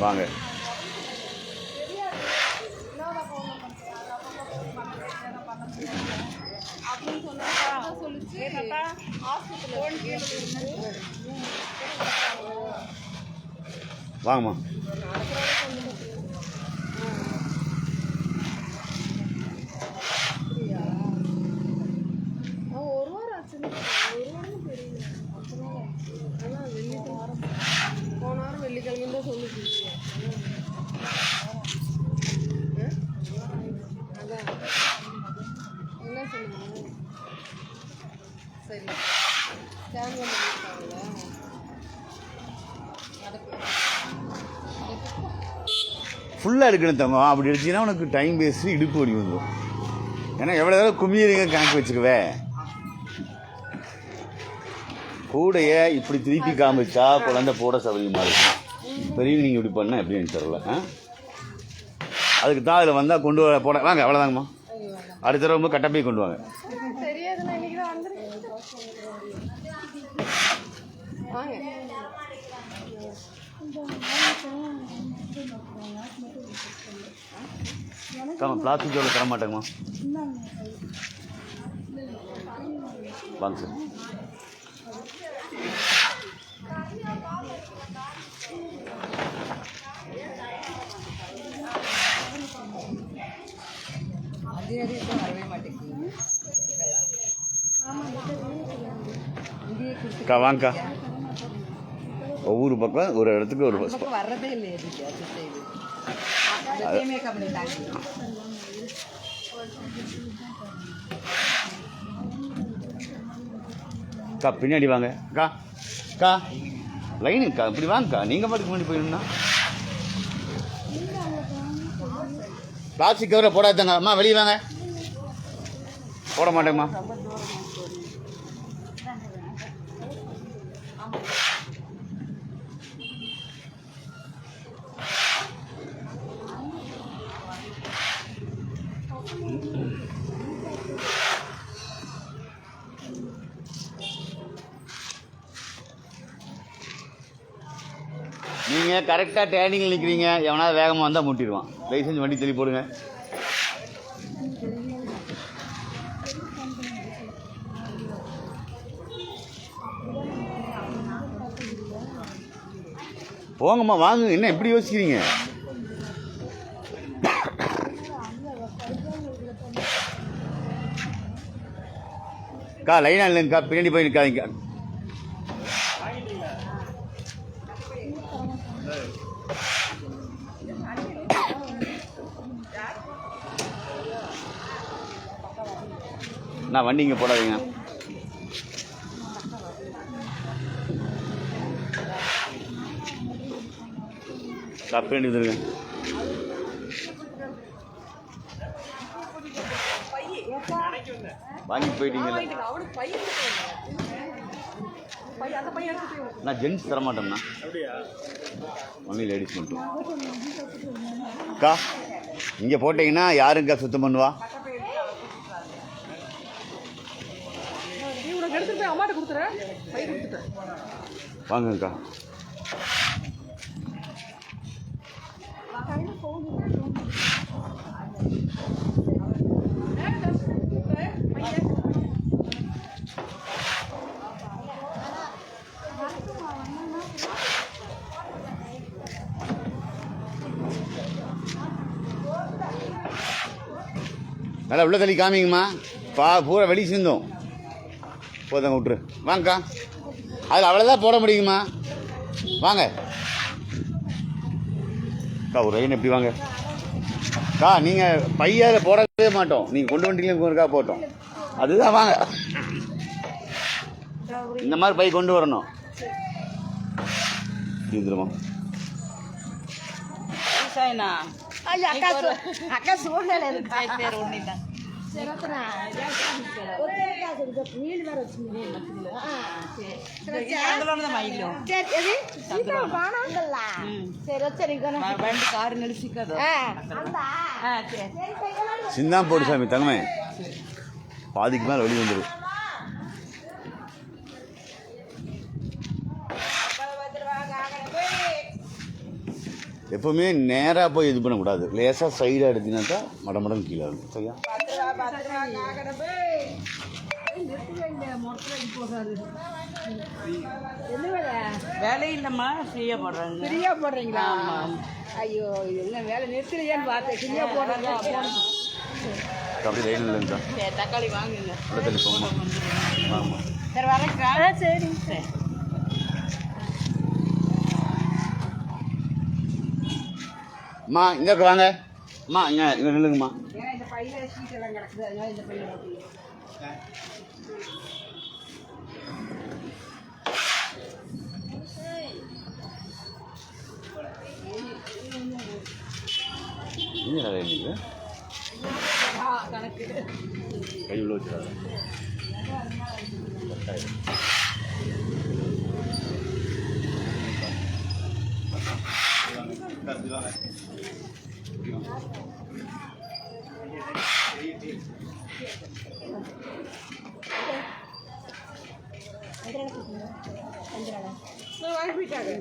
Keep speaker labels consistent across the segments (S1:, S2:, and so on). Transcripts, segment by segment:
S1: வாங்க.
S2: அப்படின்னு சொன்னாக்கா சொல்லிச்சு ஹாஸ்பிட்டல்
S1: வாங்கம்மா.
S2: சரி. பண்ணிருக்காங்களா
S1: ஃபுல்லாக எடுக்கணும் தங்கம். அப்படி எடுத்தீங்கன்னா உனக்கு டைம் வேஸ்ட்டு இடுப்பு வலி வந்துடும் ஏன்னா எவ்வளோ தடவை குமியறீங்க கணக்கு வச்சுக்குவே? கூடைய இப்படி திருப்பி காமிச்சா குழந்தை போட சௌகரியமாக இருக்கும். பெரியவங்க நீங்கள் இப்படி பண்ணால் எப்படி எனக்கு தெரில ஆ? அதுக்கு தான் அதில் வந்தால் கொண்டு வர போட வாங்க அவ்வளோதாங்கம்மா அடுத்த தடவை கட்டப்பை கொண்டு வாங்க
S2: தெரியாது நான் இன்னைக்கு தான் வந்துருக்கேன் வாங்க.
S1: பிளாஸ்டிக் ஜோவில் தர மாட்டேங்கம்மா. வாங்க சார்
S2: வரவே மாட்டேங்குது
S1: வாங்கக்கா. ஒவ்வொரு பக்கம் ஒரு இடத்துக்கு ஒரு பஸ்
S2: வர்றதே இல்லை
S1: அக்கா பின்னாடி வாங்க. அக்கா அக்கா லைனுக்கா இப்படி வாங்கக்கா. நீங்கள் பாட்டுக்கு முன்னாடி போயிடணும்னா பிளாஸ்டிக் கவரை போடாதாங்க. அம்மா வெளியே வாங்க. போட மாட்டேங்கம்மா. நீங்கள் கரெக்டாக டேர்னிங்கில் நிற்கிறீங்க எவனாவது வேகமாக வந்தால் முட்டிடுவான். லைசன்ஸ் வண்டி தள்ளி போடுங்க. போங்கம்மா வாங்க என்ன எப்படி யோசிக்கிறீங்க? அக்கா லைனாக இல்லைங்கக்கா? பின்னாடி போய் நிற்காதீங்க நான் வண்டி இங்கே போடாதீங்க. பின்னாடி வேண்டி
S2: பையன் எடுத்துட்டு
S1: நான் ஜென்ஸ் தர மாட்டேம்ண்ணா ஒன்லி லேடிஸ் மட்டும். அக்கா இங்கே போட்டிங்கன்னா யாருங்கக்கா சுத்தம் பண்ணுவா?
S2: நீ உனக்கு எடுத்துட்டு போய் அம்மாட்ட கொடுத்துறேன் பை கொடுத்துட்டேன்
S1: வாங்கக்கா நல்லா உள்ள தள்ளி காமிங்கம்மா. பா பூரா வெளி சிந்தும். போதாங்க விட்ரு வாங்கக்கா. அதில் அவ்வளோதான் போட முடியுங்கம்மா. வாங்க. அக்கா ஒரு ரயின் எப்படி வாங்க? அக்கா நீங்கள் பையால் போடவே மாட்டோம். நீங்கள் கொண்டு வண்டியிலும் இருக்கா போட்டோம். அதுதான் வாங்க. இந்த மாதிரி பை கொண்டு வரணும்.
S2: இதுமா அக்கா சூழ்நிலை
S1: சிந்தாம் போடு சாமி தலைமை பாதிக்கு மேலே வெளியே வந்துடும் எப்பவுமே நேராக போய் இது பண்ணக்கூடாது. லேசாக சைடாக எடுத்தீங்கன்னா தான் மடமடம் கீழே இருக்கும் சரியா?
S3: வேலை இல்லைம்மா ஃப்ரீயாக போடுறாங்க.
S2: ஃப்ரீயா போடுறீங்களா? ஐயோ இது என்ன வேலை நிறுத்துறியான்னு பார்த்தேன். ஃப்ரீயா போடுறீங்க
S1: அப்படி ரயில்
S3: சரி தக்காளி வாங்குங்க.
S1: உள்ள தள்ளி போங்கம்மா ஆமாம்
S3: சரி
S2: சரி.
S1: அம்மா இங்கே வாங்க. அம்மா இங்கே இங்கே நில்லுங்கம்மா.
S2: ஏன்னா இந்த பையில கணக்கு
S1: கை உள்ள வச்சுடாத
S2: நான் வாங்கி போயிட்டாங்க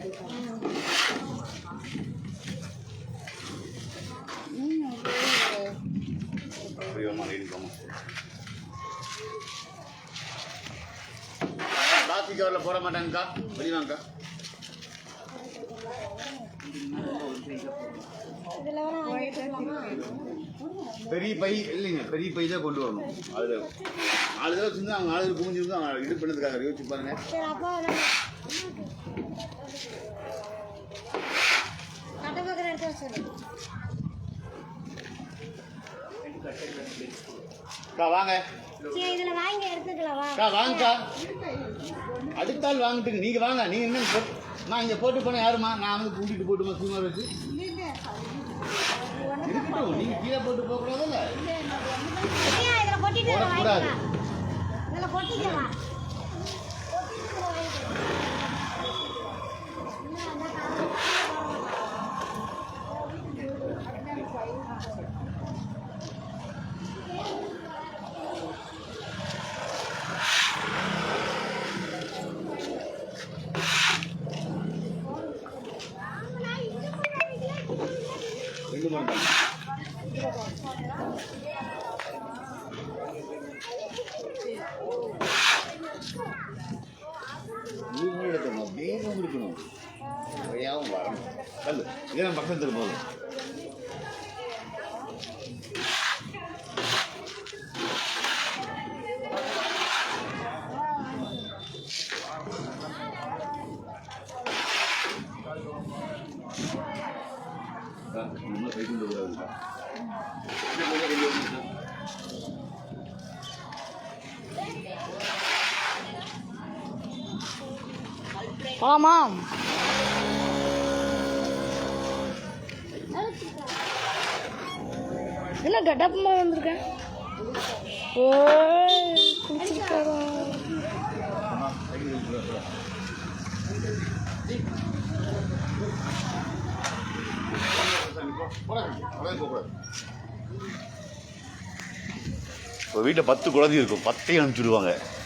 S1: பிளாஸ்டிக் கவரில் போட மாட்டாங்கக்கா. வெளிவாங்கக்கா. பெரிய பை இல்லைங்க பெரிய பை தான் கொண்டு வரணும். அதில் நாலு தடவை செஞ்சு அவங்க குமிஞ்சு வந்து அவங்க இது பண்ணதுக்காக யோசிச்சு பாருங்க. வாங்க.
S4: இதுல வாங்கி எடுத்துக்கலாம் வா.
S1: வாங்கக்கா அடுத்தாள் வாங்கிட்டு நீங்க வாங்க நீங்க என்ன போட்டு நான் இங்க போட்டு போன யாருமா நான் வந்து கூட்டிட்டு போட்டுமா சும்மா வச்சு? இருக்கட்டும் நீங்க கீழே போட்டு போக கூடாதுல்ல
S4: ஏன் இதுல கொட்டிட்டு
S1: போடக்கூடாது. நீங்களும் எடுக்கணும் வேகம் இருக்கணும் வழியாகவும் வரணும்? கல் இதெல்லாம் பக்கத்தில் போதும்.
S2: போலாமா என்ன கட்டப்பமா வந்திருக்கேன் ஓ
S1: இப்போ வீட்டில் பத்து குழந்தை இருக்கும். பத்தையும் அனுப்பிச்சுடுவாங்க.